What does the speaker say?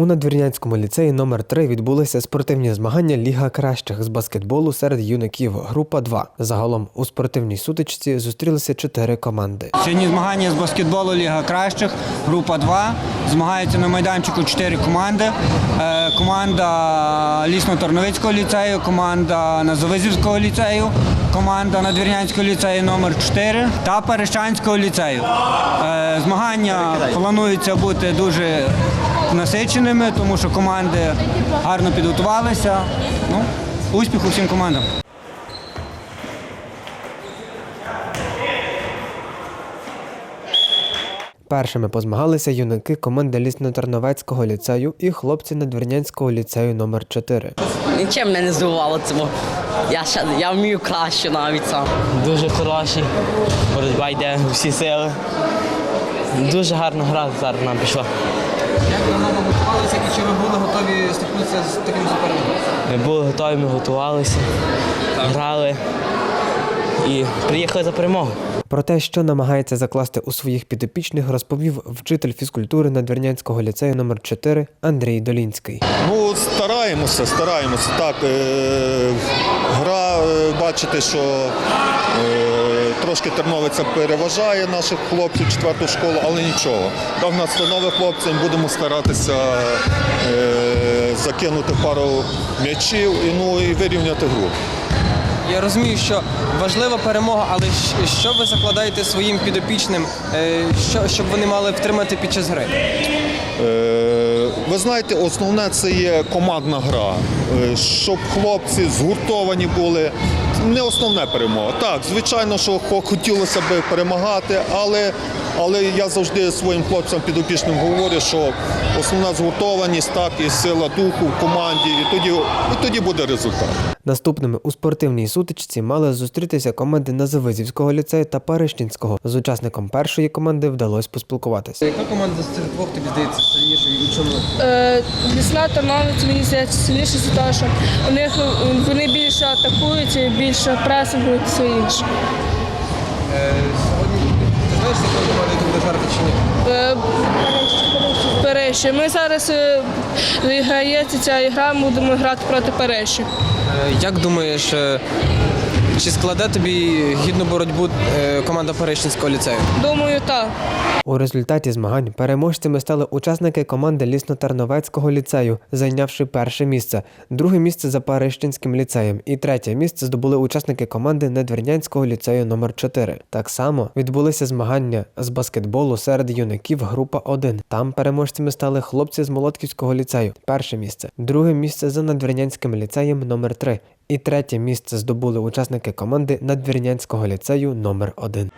У надвірнянському ліцеї номер 3 відбулися спортивні змагання Ліга кращих з баскетболу серед юнаків. Група 2. Загалом у спортивній сутичці зустрілися чотири команди. Сьогодні змагання з баскетболу Ліга кращих, група 2. Змагаються на майданчику 4 команди. Е, команда Лісно-Тарновицького ліцею, команда Назовизівського ліцею, команда Надвірнянського ліцею номер 4 та Перещанського ліцею. Е, змагання планується бути дуже насиченими, тому що команди гарно підготувалися. Ну, успіху всім командам. Першими позмагалися юнаки команди Лісно-Тарновецького ліцею і хлопці Надвірнянського ліцею номер 4 Нічим мене не здивувало цього. Я, ще, я вмію краще навіть сам. Дуже хороші. Боротьба йде всі сили. Дуже гарна гра зараз нам пішла. Готувалися і чи ви були готові стикнутися з таким суперником? Ми були готові, ми готувалися, грали і приїхали за перемогу. Про те, що намагається закласти у своїх підопічних, розповів вчитель фізкультури Надвірнянського ліцею номер 4 Андрій Долінський. Ну, стараємося, стараємося. Так, е, гра, е, бачите, що е, трошки Терновиця переважає наших хлопців четверту школу, але нічого. Дав настанови хлопцям, будемо старатися е, закинути пару м'ячів і, ну, і вирівняти гру. Я розумію, що важлива перемога, але що ви закладаєте своїм підопічним, е, що, щоб вони мали втримати під час гри? Е, Ви знаєте, основне це є командна гра, Е, щоб хлопці згуртовані були. Не основне перемога. Так, звичайно, що хотілося б перемагати, але, але я завжди своїм хлопцям підопічним говорю, що основна згуртованість, так і сила духу в команді, і тоді, і тоді буде результат. Наступними у спортивній сутичці мали зустрітися команди Назовизівського ліцею та Парищинського. З учасником першої команди вдалося поспілкуватися. Яка команда з цих двох тобі здається сильнішою і чому? Е, Лісна Тарновець, мені здається, сильніше за те, що у них е, вони більше атакують, і більше пресингують все інше. Е, сьогодні ти знаєш, якою командою ти будеш чи ні? Переші. Ми зараз е, грається ця гра, ми будемо грати проти Переші. Е, Як думаєш, е, чи складе тобі гідну боротьбу команда Перечинського ліцею? Думаю, так. У результаті змагань переможцями стали учасники команди Лісно-Тарновецького ліцею, зайнявши перше місце, друге місце за Парищинським ліцеєм і третє місце здобули учасники команди Надвірнянського ліцею номер 4 Так само відбулися змагання з баскетболу серед юнаків група 1. Там переможцями стали хлопці з Молотківського ліцею, перше місце, друге місце за Надвірнянським ліцеєм номер 3 і третє місце здобули учасники команди Надвірнянського ліцею номер 1